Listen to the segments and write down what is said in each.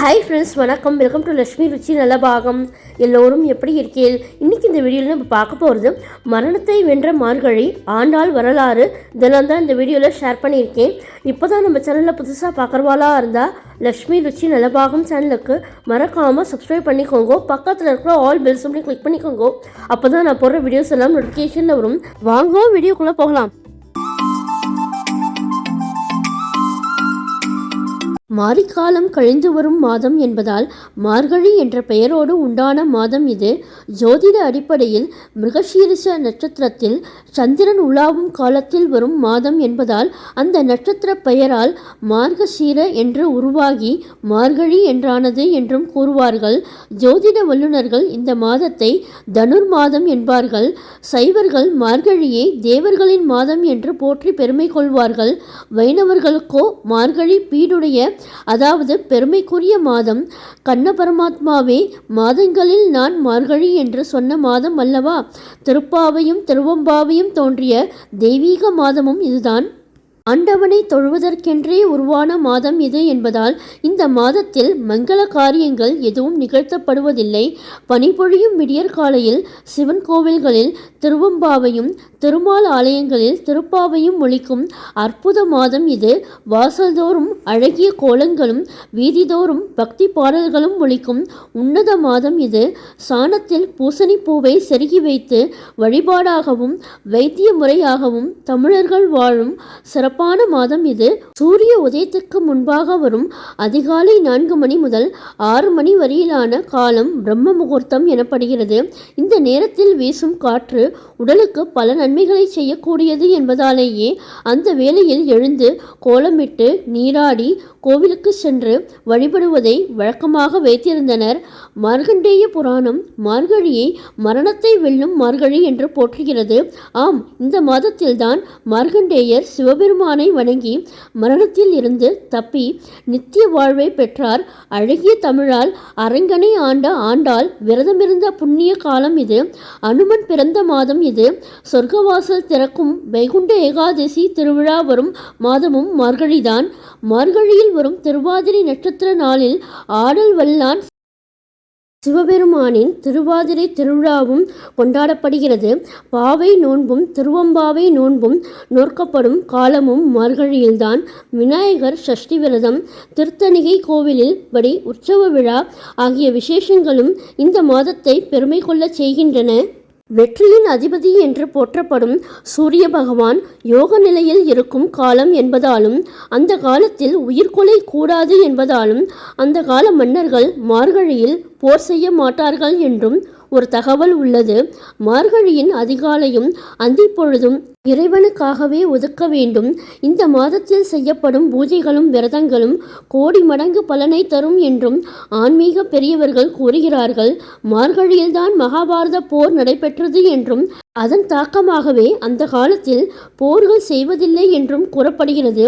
Hi friends வணக்கம். Welcome to Lakshmi Ruchi Nalabhagam எல்லோரும் எப்படி இருக்கீர்கள்? இன்னைக்கு இந்த வீடியோவில் நம்ம பார்க்க போகிறது மரணத்தை வென்ற மார்கழி ஆண்டாள் வரலாறு. இதெல்லாம் தான் இந்த வீடியோவில் ஷேர் பண்ணியிருக்கேன். இப்போ தான் நம்ம சேனலில் புதுசாக பார்க்குறவாளாக இருந்தால் லக்ஷ்மி ருச்சி நலபாகம் சேனலுக்கு மறக்காமல் சப்ஸ்கிரைப் பண்ணிக்கோங்க. பக்கத்தில் இருக்கிற ஆல் பெல்ஸ் அப்படி கிளிக் பண்ணிக்கோங்க. அப்போ தான் நான் போடுற வீடியோஸ் எல்லாம் நோட்டிஃபிகேஷனில் வரும். வாங்கவும் வீடியோக்குள்ளே போகலாம். மாரிக்காலம் கழிந்து வரும் மாதம் என்பதால் மார்கழி என்ற பெயரோடு உண்டான மாதம் இது. ஜோதிட அடிப்படையில் மிருகசீரிஷ நட்சத்திரத்தில் சந்திரன் உலாவும் காலத்தில் வரும் மாதம் என்பதால் அந்த நட்சத்திர பெயரால் மார்கசீர என்று உருவாகி மார்கழி என்றானது என்றும் கூறுவார்கள். ஜோதிட வல்லுநர்கள் இந்த மாதத்தை தனுர் மாதம் என்பார்கள். சைவர்கள் மார்கழியை தேவர்களின் மாதம் என்று போற்றி பெருமை கொள்வார்கள். வைணவர்களுக்கோ மார்கழி பீடுடைய அதாவது பெருமைக்குரிய மாதம். கண்ண பரமாத்மாவே மாதங்களில் நான் மார்கழி என்று சொன்ன மாதம் அல்லவா? திருப்பாவையும் திருவம்பாவையும் தோன்றிய தெய்வீக மாதமும் இதுதான். ஆண்டவனை தொழுவதற்கென்றே உருவான மாதம் இது என்பதால் இந்த மாதத்தில் மங்கள காரியங்கள் எதுவும் நிகழ்த்தப்படுவதில்லை. பனிபொழியும் விடியற்காலையில் சிவன் கோவில்களில் திருவம்பாவையும் திருமால் ஆலயங்களில் திருப்பாவையும் ஒழிக்கும் அற்புத மாதம் இது. வாசல்தோறும் அழகிய கோலங்களும் வீதிதோறும் பக்தி பாடல்களும் ஒழிக்கும் உன்னத மாதம் இது. சாணத்தில் பூசணி பூவை செருகி வைத்து வழிபாடாகவும் வைத்திய முறையாகவும் தமிழர்கள் வாழும் சிறப்பு சிறப்பான மாதம் இது. சூரிய உதயத்துக்கு முன்பாக வரும் அதிகாலை நான்கு மணி முதல் ஆறு மணி வரையிலான காலம் பிரம்ம முகூர்த்தம் எனப்படுகிறது. இந்த நேரத்தில் வீசும் காற்று உடலுக்கு பல நன்மைகளை செய்யக்கூடியது என்பதாலேயே அந்த வேளையில் எழுந்து கோலமிட்டு நீராடி கோவிலுக்கு சென்று வழிபடுவதை வழக்கமாக வைத்திருந்தனர். மார்கண்டேய புராணம் மார்கழியை மரணத்தை வெல்லும் மார்கழி என்று போற்றுகிறது. ஆம் இந்த மாதத்தில்தான் மார்கண்டேயர் சிவபெருமானை வணங்கி மரணத்தில் இருந்து தப்பி நித்திய வாழ்வை பெற்றார். அழகிய தமிழால் அரங்கனை ஆண்ட ஆண்டாள் விரதமிருந்த புண்ணிய காலம் இது. அனுமன் பிறந்த மாதம் இது. சொர்க்கவாசல் திறக்கும் வைகுண்ட ஏகாதசி திருவிழா வரும் மாதமும் மார்கழிதான். மார்கழியில் வரும் திருவாதிரை நட்சத்திர நாளில் ஆடல் வல்லான் சிவபெருமானின் திருவாதிரை திருவிழாவும் கொண்டாடப்படுகிறது. பாவை நோன்பும் திருவம்பாவை நோன்பும் நோற்கப்படும் காலமும் மார்கழியில்தான் விநாயகர் சஷ்டி விரதம் திருத்தணிகை கோவிலில் படி உற்சவ விழா ஆகிய விசேஷங்களும் இந்த மாதத்தை பெருமை கொள்ளச் செய்கின்றன. வெற்றியின் அதிபதி என்று போற்றப்படும் சூரிய பகவான் யோக நிலையில் இருக்கும் காலம் என்பதாலும் அந்த காலத்தில் உயிர்கொலை கூடாது என்பதாலும் அந்த கால மன்னர்கள் மார்கழியில் போர் செய்ய மாட்டார்கள் என்றும் ஒரு தகவல் உள்ளது. மார்கழியின் அதிகாலையும் அந்திப்பொழுதும் இறைவனுக்காகவே ஒதுக்க வேண்டும். இந்த மாதத்தில் செய்யப்படும் பூஜைகளும் விரதங்களும் கோடி மடங்கு பலனை தரும் என்றும் ஆன்மீக பெரியவர்கள் கூறுகிறார்கள். மார்கழியில்தான் மகாபாரத போர் நடைபெற்றது என்றும் அதன் தாக்கமாகவே அந்த காலத்தில் போர்கள் செய்வதில்லை என்றும் கூறப்படுகிறது.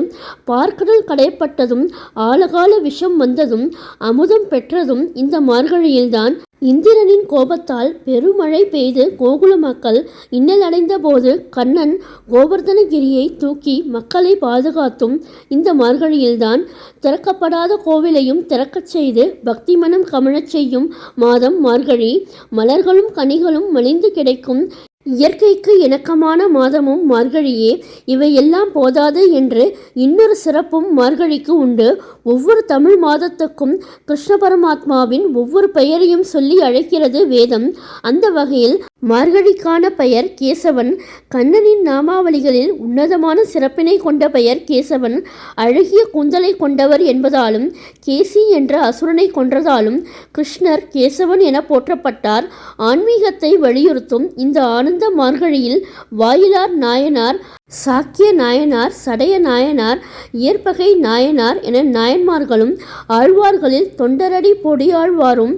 பார்க்கடல் கடையப்பட்டதும் ஆழகால விஷம் வந்ததும் அமுதம் பெற்றதும் இந்த மார்கழியில்தான் இந்திரனின் கோபத்தால் பெருமழை பெய்து கோகுல மக்கள் இன்னலடைந்த போது கண்ணன் கோவர்தனகிரியை தூக்கி மக்களை பாதுகாத்தும் இந்த மார்கழியில்தான் திறக்கப்படாத கோவிலையும் திறக்கச் செய்து பக்தி மனம் கமழச் செய்யும் மாதம் மார்கழி. மலர்களும் கனிகளும் மலிந்து கிடைக்கும் இயற்கைக்கு இணக்கமான மாதமும் மார்கழியே. இவையெல்லாம் போதாது என்று இன்னொரு சிறப்பும் மார்கழிக்கு உண்டு. ஒவ்வொரு தமிழ் மாதத்துக்கும் கிருஷ்ண பரமாத்மாவின் ஒவ்வொரு பெயரையும் சொல்லி அழைக்கிறது வேதம். அந்த வகையில் மார்கழிக்கான பெயர் கேசவன். கண்ணனின் நாமாவளிகளில் உன்னதமான சிறப்பினை கொண்ட பெயர் கேசவன். அழகிய குந்தலை கொண்டவர் என்பதாலும் கேசி என்ற அசுரனை கொன்றதாலும் கிருஷ்ணர் கேசவன் என போற்றப்பட்டார். ஆன்மீகத்தை வலியுறுத்தும் இந்த ஆனந்த மார்கழியில் வாயிலார் நாயனார் சாக்கிய நாயனார் சடைய நாயனார் இயற்பகை நாயனார் என நாயன்மார்களும் ஆழ்வார்களில் தொண்டரடி பொடியாழ்வாரும்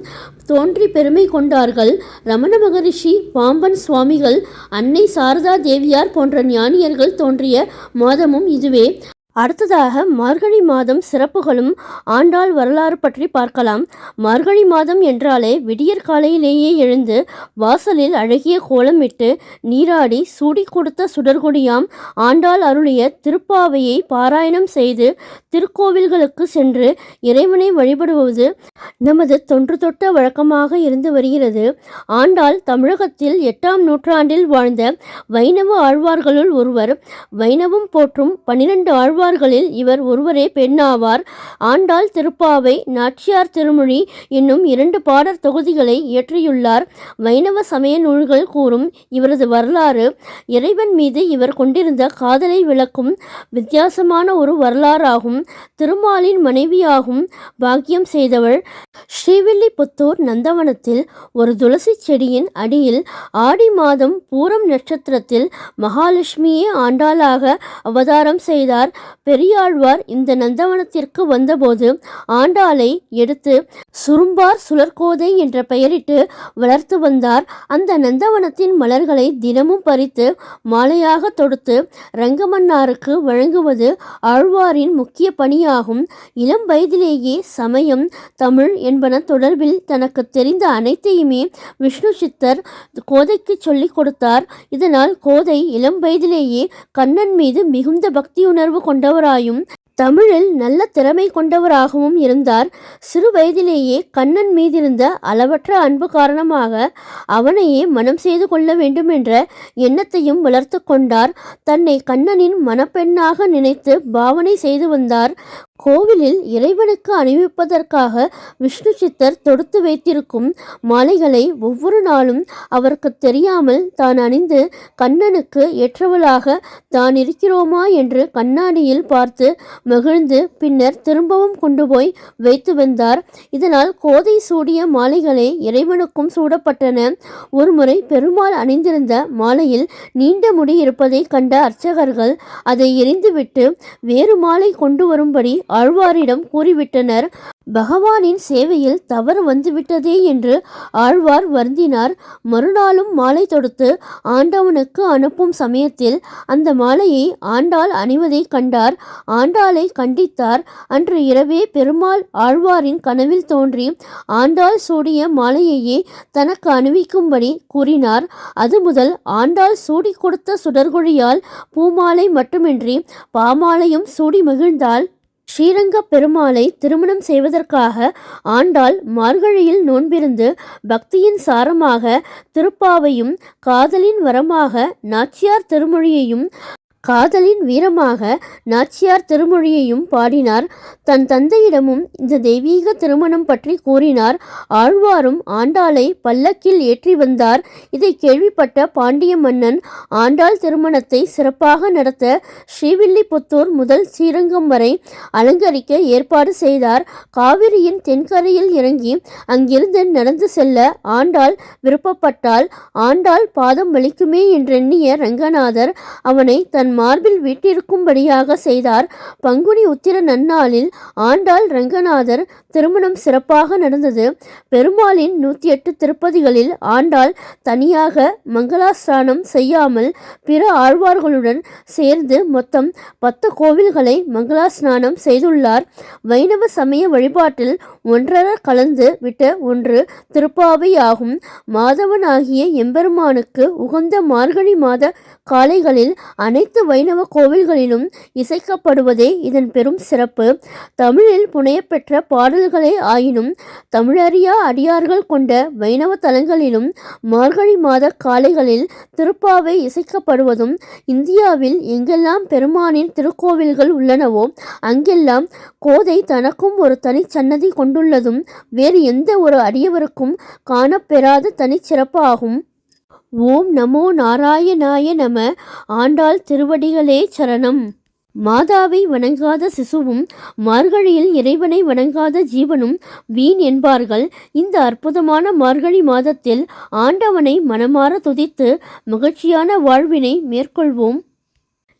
தோன்றி பெருமை கொண்டார்கள். ரமண மகரிஷி பாம்பன் சுவாமிகள் அன்னை சாரதா தேவியார் போன்ற ஞானியர்கள் தோன்றிய மாதமும் இதுவே. அடுத்ததாக மார்கழி மாதம் சிறப்புகளும் ஆண்டாள் வரலாறு பற்றி பார்க்கலாம். மார்கழி மாதம் என்றாலே விடியற் காலையிலேயே எழுந்து வாசலில் அழகிய கோலமிட்டு நீராடி சூடி கொடுத்த சுடர்கொடியாம் ஆண்டாள் அருளிய திருப்பாவையை பாராயணம் செய்து திருக்கோவில்களுக்கு சென்று இறைவனை வழிபடுவது நமது தொன்று தொட்ட வழக்கமாக இருந்து வருகிறது. ஆண்டாள் தமிழகத்தில் எட்டாம் நூற்றாண்டில் வாழ்ந்த வைணவ ஆழ்வார்களுள் ஒருவர் வைணவம் போற்றும் பனிரெண்டு ஆழ்வார்களில் இவர் ஒருவரே பெண்ணாவார். ஆண்டாள் திருப்பாவை நாச்சியார் திருமொழி என்னும் இரண்டு பாடற் தொகுதிகளை இயற்றியுள்ளார். வைணவ சமய நூல்கள் கூறும் இவரது வரலாறு இறைவன் மீது இவர் கொண்டிருந்த காதலை விளக்கும் வித்தியாசமான ஒரு வரலாறாகும். திருமாலின் மனைவியாகும் பாக்கியம் செய்தவள். ஸ்ரீவில்லிபுத்தூர் நந்தவனத்தில் ஒரு துளசி செடியின் அடியில் ஆடி மாதம் பூரம் நட்சத்திரத்தில் மகாலட்சுமியே ஆண்டாளாக அவதாரம் செய்தார். பெரியாழ்வார் இந்த நந்தவனத்திற்கு வந்தபோது ஆண்டாளை எடுத்து சுரும்பார் சுழற்கோதை என்ற பெயரிட்டு வளர்த்து வந்தார். அந்த நந்தவனத்தின் மலர்களை தினமும் பறித்து மாலையாக தொடுத்து ரங்கமன்னாருக்கு வழங்குவது ஆழ்வாரின் முக்கிய பணியாகும். இளம் வயதிலேயே சமயம் தமிழ் என்பன தொடர்பில் தனக்கு தெரிந்த அனைத்தையுமே விஷ்ணு சித்தர் கோதைக்கு சொல்லிக் கொடுத்தார். இதனால் கோதை இளம் வயதிலேயே கண்ணன் மீது மிகுந்த பக்தியுணர்வு கொண்டவராயும் தமிழில் நல்ல திறமை கொண்டவராகவும் இருந்தார். சிறு வயதிலேயே கண்ணன் மீதிருந்த அளவற்ற அன்பு காரணமாக அவனையே மனம் செய்து கொள்ள வேண்டும் என்ற எண்ணத்தையும் வளர்த்து கொண்டார். தன்னை கண்ணனின் மணப்பெண்ணாக நினைத்து பாவனை செய்து வந்தார். கோவிலில் இறைவனுக்கு அணிவிப்பதற்காக விஷ்ணு சித்தர் தொடுத்து வைத்திருக்கும் மாலைகளை ஒவ்வொரு நாளும் அவருக்கு தெரியாமல் தான் அணிந்து கண்ணனுக்கு ஏற்றவளாக தான் இருக்கிறோமா என்று கண்ணாடியில் பார்த்து மகிழ்ந்து பின்னர் திரும்பவும் கொண்டு போய் வைத்து வந்தார். இதனால் கோதை சூடிய மாலைகளே இறைவனுக்கும் சூடப்பட்டன. ஒருமுறை பெருமாள் அணிந்திருந்த மாலையில் நீண்ட முடி இருப்பதை கண்ட அர்ச்சகர்கள் அதை எரிந்துவிட்டு வேறு மாலை கொண்டு வரும்படி ஆழ்வாரிடம் கூறிவிட்டனர். பகவானின் சேவையில் தவறு வந்துவிட்டதே என்று ஆழ்வார் வருந்தினார். மறுநாளும் மாலை தொடுத்து ஆண்டவனுக்கு அனுப்பும் சமயத்தில் அந்த மாலையை ஆண்டாள் அணிவதை கண்டார். ஆண்டாளை கண்டித்தார். அன்று இரவே பெருமாள் ஆழ்வாரின் கனவில் தோன்றி ஆண்டாள் சூடிய மாலையையே தனக்கு அணிவிக்கும்படி கூறினார். அது முதல் ஆண்டாள் சூடி கொடுத்த சுடர்கொழியால் பூமாலை மட்டுமின்றி பாமாலையும் சூடி மகிழ்ந்தாள். ஸ்ரீரங்க பெருமாளை திருமணம் செய்வதற்காக ஆண்டாள் மார்கழியில் நோன்பிருந்து பக்தியின் சாரமாக திருப்பாவையும் காதலின் வரமாக நாச்சியார் திருமொழியையும் காதலின் வீரமாக நாச்சியார் திருமொழியையும் பாடினார். தன் தந்தையிடமும் இந்த தெய்வீக திருமணம் பற்றி கூறினார். ஆழ்வாரும் ஆண்டாளை பல்லக்கில் ஏற்றி வந்தார். இதை கேள்விப்பட்ட பாண்டிய மன்னன் ஆண்டாள் திருமணத்தை சிறப்பாக நடத்த ஸ்ரீவில்லிபுத்தூர் முதல் ஸ்ரீரங்கம் வரை அலங்கரிக்க ஏற்பாடு செய்தார். காவிரியின் தென்கரையில் இறங்கி அங்கிருந்து நடந்து செல்ல ஆண்டாள் விருப்பப்பட்டால் ஆண்டாள் பாதம் வலிக்குமே என்றெண்ணிய ரங்கநாதர் அவனை தன் மார்பில் வீட்டிருக்கும்படியாக செய்தார். பங்குனி உத்திர நன்னாளில் ஆண்டாள் ரங்கநாதர் திருமணம் சிறப்பாக நடந்தது. பெருமாளின் நூற்றி எட்டு திருப்பதிகளில் ஆண்டாள் தனியாக மங்களாஸ்தானம் செய்யாமல் பிற ஆழ்வார்களுடன் சேர்ந்து மொத்தம் பத்து கோவில்களை மங்களாஸ்நானம் செய்துள்ளார். வைணவ சமய வழிபாட்டில் ஒன்றர கலந்து விட்ட ஒன்று திருப்பாவை ஆகும் மாதவன் ஆகிய எம்பெருமானுக்கு உகந்த மார்கழி மாத காலைகளில் அனைத்து வைணவ கோவில்களிலும் இசைக்கப்படுவதே இதன் பெரும் சிறப்பு. தமிழில் புனையப்பெற்ற பாடல்களே ஆயினும் தமிழறியா அடியார்கள் கொண்ட வைணவ தலங்களிலும் மார்கழி மாத காலைகளில் திருப்பாவை இசைக்கப்படுவதும் இந்தியாவில் எங்கெல்லாம் பெருமானின் திருக்கோவில்கள் உள்ளனவோ அங்கெல்லாம் கோதை தனக்கும் ஒரு தனிச்சன்னதி கொண்டுள்ளதும் வேறு எந்த ஒரு அடியவருக்கும் காணப்பெறாத தனிச்சிறப்பு ஆகும் ஓம் நமோ நாராயணாய நம. ஆண்டாள் திருவடிகளே சரணம். மாதாவை வணங்காத சிசுவும் மார்கழியில் இறைவனை வணங்காத ஜீவனும் வீண் என்பார்கள். இந்த அற்புதமான மார்கழி மாதத்தில் ஆண்டவனை மனமாற துதித்து மகிழ்ச்சியான வாழ்வினை மேற்கொள்வோம்.